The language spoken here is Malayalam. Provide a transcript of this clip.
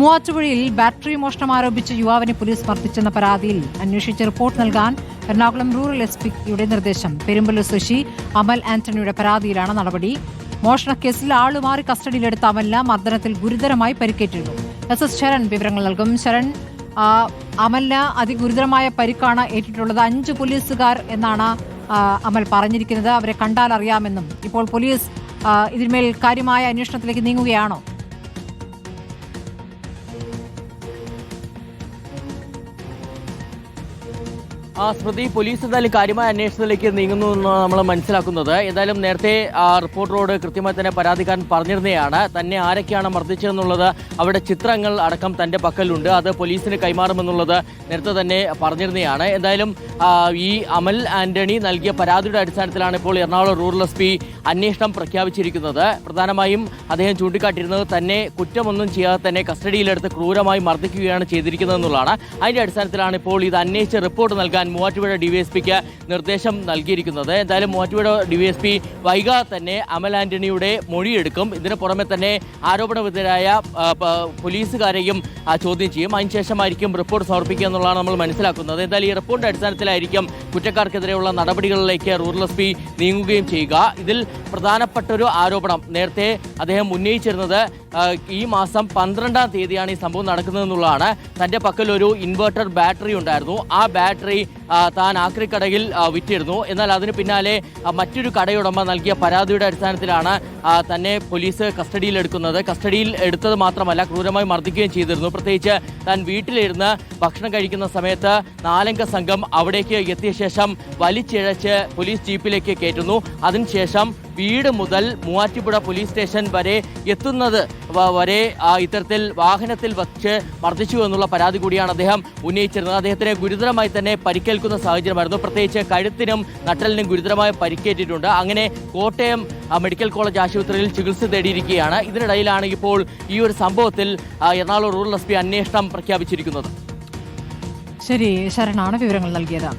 മൂവാറ്റുപുഴയിൽ ബാറ്ററി മോഷണം ആരോപിച്ച് യുവാവിനെ പോലീസ് മർദ്ദിച്ചെന്ന പരാതിയിൽ അന്വേഷിച്ച് റിപ്പോർട്ട് നൽകാൻ എറണാകുളം റൂറൽ എസ് പിയുടെ നിർദ്ദേശം. പെരുമ്പല്ലൂർ ശശി അമൽ ആന്റണിയുടെ പരാതിയിലാണ് നടപടി. മോഷണക്കേസിൽ ആളുമാറി കസ്റ്റഡിയിലെടുത്ത അമലിന് മർദ്ദനത്തിൽ ഗുരുതരമായി പരിക്കേറ്റിരുന്നു. എസ് എസ് ശരൺ വിവരങ്ങൾ നൽകും. ശരൺ അമലിന് അതിഗുരുതരമായ പരിക്കാണ് ഏറ്റിട്ടുള്ളത്. അഞ്ച് പോലീസുകാർ എന്നാണ് അമൽ പറഞ്ഞിരിക്കുന്നത്. അവരെ കണ്ടാൽ അറിയാമെന്നും ഇപ്പോൾ പോലീസ് ഇതിന്മേൽ കാര്യമായ അന്വേഷണത്തിലേക്ക് നീങ്ങുകയാണോ? ആ സ്മൃതി പോലീസ് എന്തായാലും കാര്യമായ അന്വേഷണത്തിലേക്ക് നീങ്ങുന്നു എന്നാണ് നമ്മൾ മനസ്സിലാക്കുന്നത്. എന്തായാലും നേരത്തെ ആ റിപ്പോർട്ടറോട് കൃത്യമായി തന്നെ പരാതിക്കാരൻ പറഞ്ഞിരുന്നതാണ്. തന്നെ ആരൊക്കെയാണ് മർദ്ദിച്ചതെന്നുള്ളത് അവിടെ ചിത്രങ്ങൾ അടക്കം തന്റെ പക്കലുണ്ട്. അത് പോലീസിന് കൈമാറുമെന്നുള്ളത് നേരത്തെ തന്നെ പറഞ്ഞിരുന്നതാണ്. എന്തായാലും ഈ അമൽ ആന്റണി നൽകിയ പരാതിയുടെ അടിസ്ഥാനത്തിലാണ് ഇപ്പോൾ എറണാകുളം റൂറൽ എസ് പി അന്വേഷണം പ്രഖ്യാപിച്ചിരിക്കുന്നത്. പ്രധാനമായും അദ്ദേഹം ചൂണ്ടിക്കാട്ടിയിരുന്നത് തന്നെ കുറ്റമൊന്നും ചെയ്യാതെ തന്നെ കസ്റ്റഡിയിലെടുത്ത് ക്രൂരമായി മർദ്ദിക്കുകയാണ് ചെയ്തിരിക്കുന്നത് എന്നുള്ളതാണ് അതിന്റെ അടിസ്ഥാനത്തിലാണ് ഇപ്പോൾ ഇത് അന്വേഷിച്ച് റിപ്പോർട്ട് നൽകാൻ മൂവാറ്റുപുഴ ഡിവൈഎസ്പിക്ക് നിർദ്ദേശം നൽകിയിരിക്കുന്നത്. എന്തായാലും മൂവാറ്റുപുഴ ഡിവൈഎസ്പി വൈകാതെ തന്നെ അമൽ ആന്റണിയുടെ മൊഴിയെടുക്കും. ഇതിന് പുറമെ തന്നെ ആരോപണവിധേയരായ ആ, പ- പോലീസുകാരെയും ചോദ്യം ചെയ്യും. അതിനുശേഷമായിരിക്കും റിപ്പോർട്ട് സമർപ്പിക്കുക എന്നുള്ളതാണ് നമ്മൾ മനസ്സിലാക്കുന്നത്. എന്തായാലും ഈ റിപ്പോർട്ടിന്റെ അടിസ്ഥാനത്തിലായിരിക്കും കുറ്റക്കാർക്കെതിരെയുള്ള നടപടികളിലേക്ക് റൂറൽ എസ് പി നീങ്ങുകയും ചെയ്യുക. ഇതിൽ പ്രധാനപ്പെട്ട ഒരു ആരോപണം. നേരത്തെ അദ്ദേഹം ഉന്നയിച്ചിരുന്നത് ഈ മാസം പന്ത്രണ്ടാം തീയതിയാണ് ഈ സംഭവം നടക്കുന്നതെന്നുള്ളതാണ്. തന്റെ പക്കലൊരു ഒരു ഇൻവെർട്ടർ ബാറ്ററി ഉണ്ടായിരുന്നു. ആ ബാറ്ററി താൻ ആക്രിക്കടയിൽ കടയിൽ വിറ്റിരുന്നു. എന്നാൽ അതിന് പിന്നാലെ മറ്റൊരു കടയുടമ നൽകിയ പരാതിയുടെ അടിസ്ഥാനത്തിലാണ് തന്നെ പോലീസ് കസ്റ്റഡിയിൽ എടുക്കുന്നത് കസ്റ്റഡിയിൽ എടുത്തത് മാത്രമല്ല ക്രൂരമായി മർദ്ദിക്കുകയും ചെയ്തിരുന്നു. പ്രത്യേകിച്ച് താൻ വീട്ടിലിരുന്ന് ഭക്ഷണം കഴിക്കുന്ന സമയത്ത് നാലംഗ സംഘം അവിടേക്ക് എത്തിയ ശേഷം വലിച്ചിഴച്ച് പോലീസ് ജീപ്പിലേക്ക് കയറ്റുന്നു. അതിനുശേഷം വീട് മുതൽ മൂവാറ്റുപുഴ പോലീസ് സ്റ്റേഷൻ വരെ എത്തുന്നത് വരെ ഇത്തരത്തിൽ വാഹനത്തിൽ വച്ച് മർദ്ദിച്ചു എന്നുള്ള പരാതി കൂടിയാണ് അദ്ദേഹം ഉന്നയിച്ചിരുന്നത്. അദ്ദേഹത്തിന് ഗുരുതരമായി തന്നെ പരിക്കേൽക്കുന്ന സാഹചര്യമായിരുന്നു. പ്രത്യേകിച്ച് കഴുത്തിനും നട്ടലിനും ഗുരുതരമായി പരിക്കേറ്റിട്ടുണ്ട്. അങ്ങനെ കോട്ടയം മെഡിക്കൽ കോളേജ് ആശുപത്രിയിൽ ചികിത്സ തേടിയിരിക്കുകയാണ്. ഇതിനിടയിലാണ് ഇപ്പോൾ ഈ ഒരു സംഭവത്തിൽ എറണാകുളം റൂറൽ എസ് പി അന്വേഷണം പ്രഖ്യാപിച്ചിരിക്കുന്നത്. ശരി ശരണാണ് വിവരങ്ങൾ നൽകിയത്.